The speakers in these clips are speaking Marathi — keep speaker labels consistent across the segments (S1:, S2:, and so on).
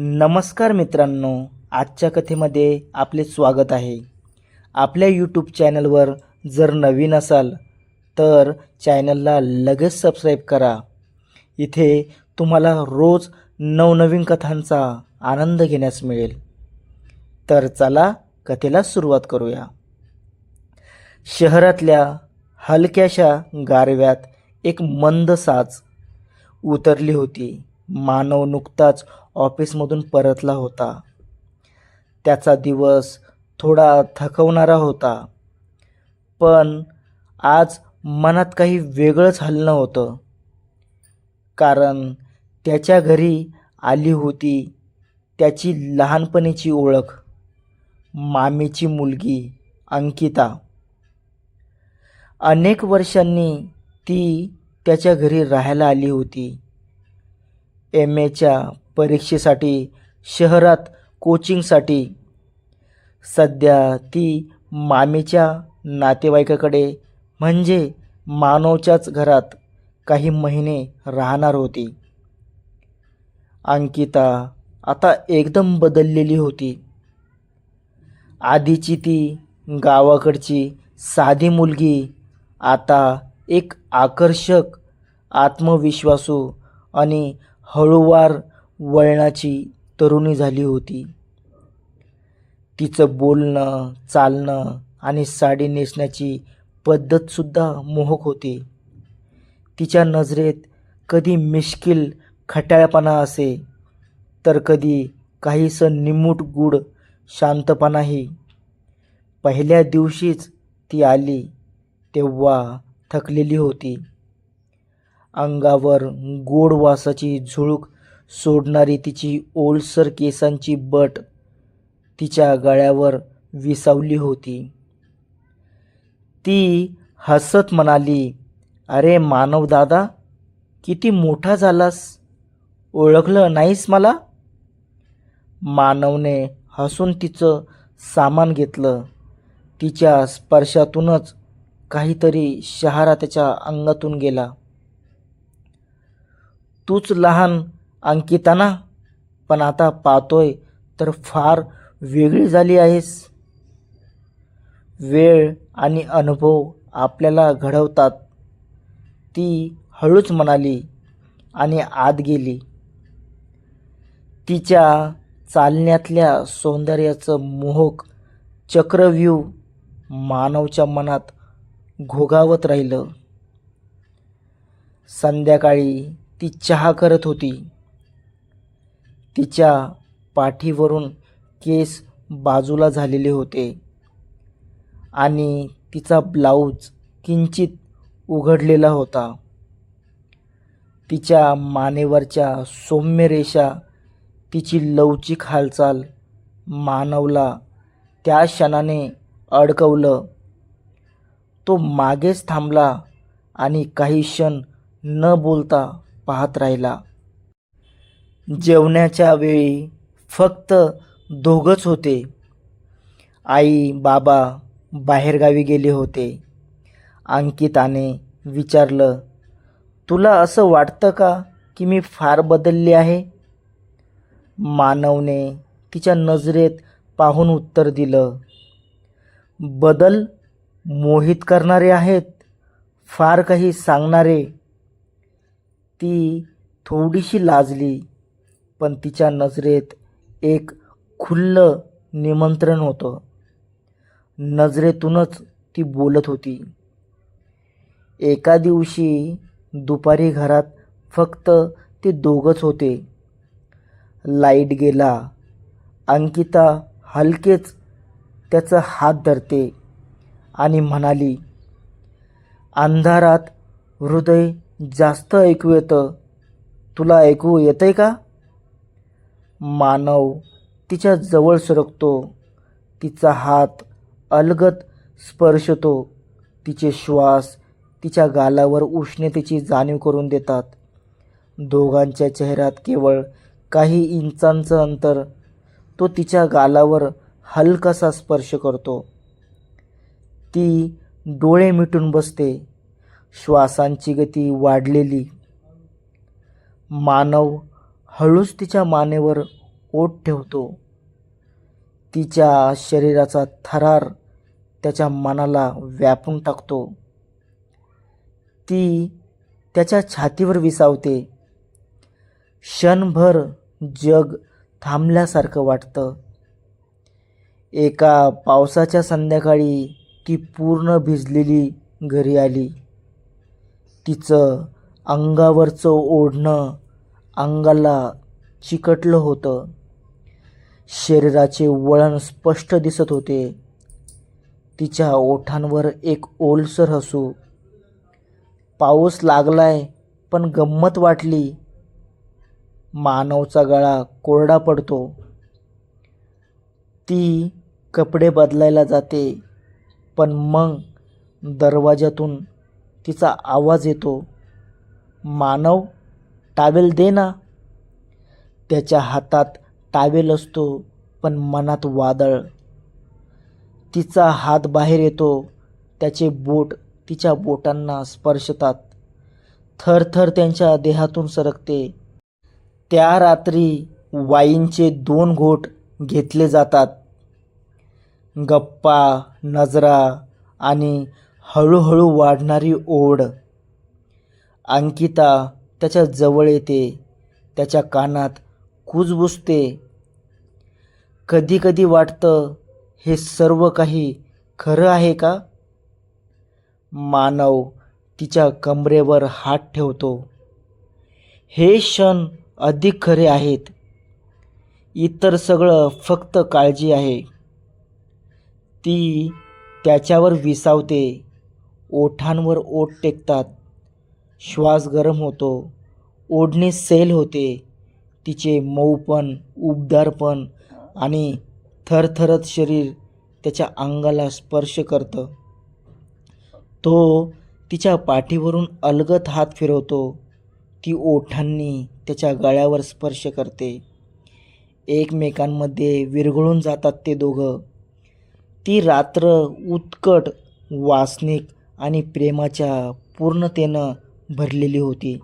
S1: नमस्कार मित्रांनो आजच्या कथेमध्ये आपले स्वागत आहे. आपल्या यूट्यूब चॅनलवर जर नवीन असाल तर चॅनलला लगेच सबस्क्राईब करा. इथे तुम्हाला रोज नवनवीन कथांचा आनंद घेण्यास मिळेल. तर चला कथेला सुरुवात करूया. शहरातल्या हलक्याशा गारव्यात एक मंद साच उतरली होती. मानव नुकताच ऑफिसमधून परतला होता. त्याचा दिवस थोडा थकवणारा होता. पण आज मनात काही वेगळंच हलणं होतं. कारण त्याच्या घरी आली होती त्याची लहानपणीची ओळख मामीची मुलगी अंकिता. अनेक वर्षांनी ती त्याच्या घरी राहायला आली होती. एम एच्या परीक्षेसाठी शहरात कोचिंगसाठी. सध्या ती मामीच्या नातेवाईकाकडे म्हणजे मानवच्याच घरात काही महिने राहणार होती. अंकिता आता एकदम बदललेली होती. आधीची ती गावाकडची साधी मुलगी आता एक आकर्षक आत्मविश्वासू आणि हळूवार वळणाची तरुणी झाली होती. तिचं बोलणं चालणं आणि साडी नेसण्याची पद्धतसुद्धा मोहक होती. तिच्या नजरेत कधी मिश्किल खट्याळपणा असे तर कधी काहीसं निमूट गूढ शांतपणाही. पहिल्या दिवशीच ती आली तेव्हा थकलेली होती. अंगावर गोड वासाची झुळूक सोडणारी तिची ओलसर केसांची बट तिच्या गळ्यावर विसावली होती. ती हसत म्हणाली अरे मानव दादा किती मोठा झालास? ओळखलं नाहीस मला? मानवने हसून तिचं सामान घेतलं. तिच्या स्पर्शातूनच काहीतरी शहारा त्याच्या अंगातून गेला. तूच लहान अंकिताना. पण आता पाहतोय तर फार वेगळी झाली आहेस. वेळ आणि अनुभव आपल्याला घडवतात. ती हळूच म्हणाली आणि आत गेली. तिच्या चालण्यातल्या सौंदर्याचं मोहक चक्रव्यूह मानवच्या मनात घोगावत राहिलं. संध्याकाळी ती चहा करत होती. तिच्या पाठीवरून केस बाजूला झालेले होते आणि तिचा ब्लाऊज किंचित उघडलेला होता. तिच्या मानेवरच्या सौम्य रेषा तिची लवचिक हालचाल मानवला त्या क्षणाने अडकवलं. तो मागेच थांबला आणि काही क्षण न बोलता पाहत राहिला. जेवण्याच्या वेळी फक्त दोघंच होते. आई बाबा बाहेरगावी गेले होते. अंकिताने विचारलं तुला असं वाटतं का की मी फार बदलली आहे? मानवने तिच्या नजरेत पाहून उत्तर दिलं बदल मोहित करणारे आहेत फार काही सांगणारे ती थोडीशी लाजली पण तिच्या नजरेत एक खुल्लं निमंत्रण होतं. नजरेतूनच ती बोलत होती एका दिवशी दुपारी घरात फक्त ते दोघंच होते. लाइट गेला अंकिता हलकेच त्याचा हात धरते आणि म्हणाली अंधारात हृदय जास्त ऐकू येतं? तुला ऐकू येतंय का? मानव तिच्या जवळ सरकतो. तिचा हात अलगत स्पर्शतो. तिचे श्वास तिच्या गालावर उष्णतेची जाणीव करून देतात. दोघांच्या चेहऱ्यात केवळ काही इंचांचं अंतर तो तिच्या गालावर हलकासा स्पर्श करतो. ती डोळे मिटून बसते. श्वासांची गती वाढलेली. मानव हळूच तिच्या मानेवर ओठ ठेवतो. तिच्या शरीराचा थरार त्याच्या मनाला व्यापून टाकतो. ती त्याच्या छातीवर विसावते. क्षणभर जग थांबल्यासारखं वाटतं. एका पावसाच्या संध्याकाळी ती पूर्ण भिजलेली घरी आली. तिचं अंगावरचं ओढणं अंगाला चिकटलं होतं. शरीराचे वळण स्पष्ट दिसत होते. तिच्या ओठांवर एक ओलसर हसू. पाऊस लागलाय पण गंमत वाटली. मानवचा गळा कोरडा पडतो. ती कपडे बदलायला जाते पण मग दरवाज्यातून तिचा आवाज येतो मानव टावेल दे ना. त्याच्या हातात टावेल असतो पण मनात वादळ. तिचा हात बाहेर येतो त्याचे बोट तिच्या बोटांना स्पर्शतात. थरथर त्यांच्या देहातून सरकते. त्या रात्री वाईनचे दोन घोट घेतले जातात. गप्पा नजरा आणि हळूहळू वाढणारी ओढ. अंकिता त्याच्याजवळ येते. त्याच्या कानात कुजबुजते कधी कधी वाटतं हे सर्व काही खरं आहे का? मानव तिच्या कमरेवर हात ठेवतो. हे क्षण अधिक खरे आहेत. इतर सगळं फक्त काळजी आहे. ती त्याच्यावर विसावते. ओठांवर ओठ टेकतात. श्वास गरम होतो. ओढणे सैल होते. तिचे मऊपण उबदारपण आणि थरथरत शरीर त्याच्या अंगाला स्पर्श करतं. तो तिच्या पाठीवरून अलगत हात फिरवतो. ती ओठांनी त्याच्या गळ्यावर स्पर्श करते. एकमेकांमध्ये विरघळून जातात ते दोघं. ती रात्र उत्कट वासनिक आणि प्रेमाच्या पूर्णतेनं भरलेली होती.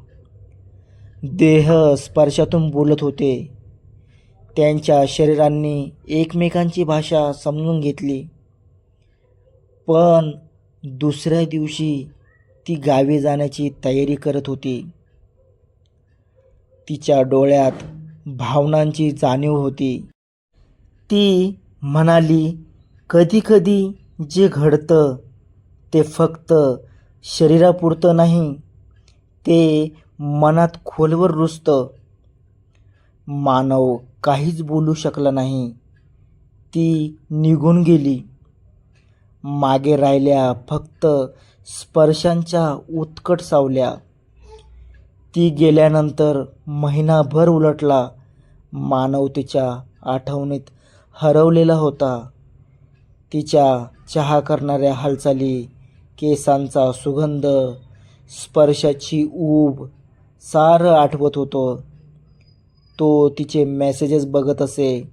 S1: देह स्पर्शातून बोलत होते. त्यांच्या शरीरांनी एकमेकांची भाषा समजून घेतली. पण दुसऱ्या दिवशी ती गावी जाण्याची तयारी करत होती. तिच्या डोळ्यात भावनांची जाणीव होती. ती म्हणाली कधीकधी जे घडतं ते फक्त शरीरापुरतं नाही ते मनात खोलवर रुजतं मानव काहीच बोलू शकला नाही. ती निघून गेली. मागे राहिल्या फक्त स्पर्शांच्या उत्कट सावल्या. ती गेल्यानंतर महिनाभर उलटला. मानव तिच्या आठवणीत हरवलेला होता. तिच्या चहा करणाऱ्या हालचाली केसांचा सुगंध स्पर्शाची ऊब सारं आठवत होतं. तो तिचे मेसेजेस बघत असे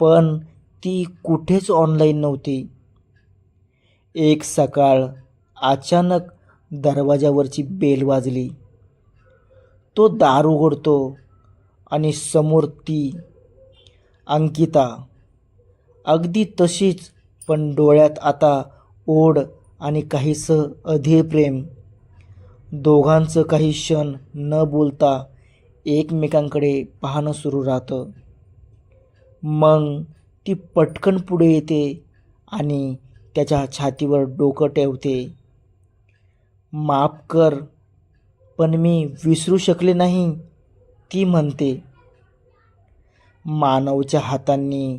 S1: पण ती कुठेच ऑनलाईन नव्हती. एक सकाळ अचानक दरवाजावरची बेल वाजली. तो दार उघडतो आणि समोर ती अंकिता. अगदी तशीच पण डोळ्यात आता ओढ आणि काहीसं अधीर प्रेम. दोघांचं काही क्षण न बोलता एकमेकांकडे पाहणं सुरू राहतं. मग ती पटकन पुढे येते आणि त्याच्या छातीवर डोकं ठेवते. माफ कर पण मी विसरू शकले नाही ती म्हणते. मानवच्या हातांनी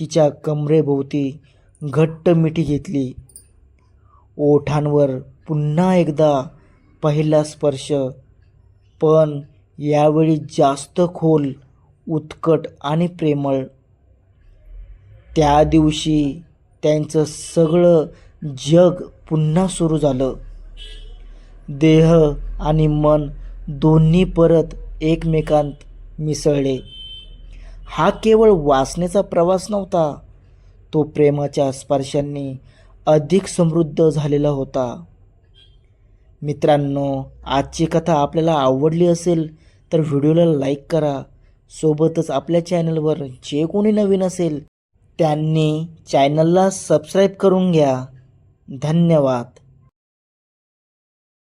S1: तिच्या कमरेभोवती घट्ट मिठी घेतली. ओठांवर पुन्हा एकदा पहिला स्पर्श. पण यावेळी जास्त खोल उत्कट आणि प्रेमळ. त्या दिवशी त्यांचं सगळं जग पुन्हा सुरू झालं. देह आणि मन दोन्ही परत एकमेकांत मिसळले. हा केवळ वासनेचा प्रवास नव्हता. तो प्रेमाच्या स्पर्शांनी अधिक समृद्ध झालेला होता. मित्रांनो आजची कथा आपल्याला आवडली असेल तर व्हिडिओला लाईक करा. सोबतच आपल्या चॅनलवर जे कोणी नवीन असेल त्यांनी चॅनलला सबस्क्राईब करून घ्या. धन्यवाद.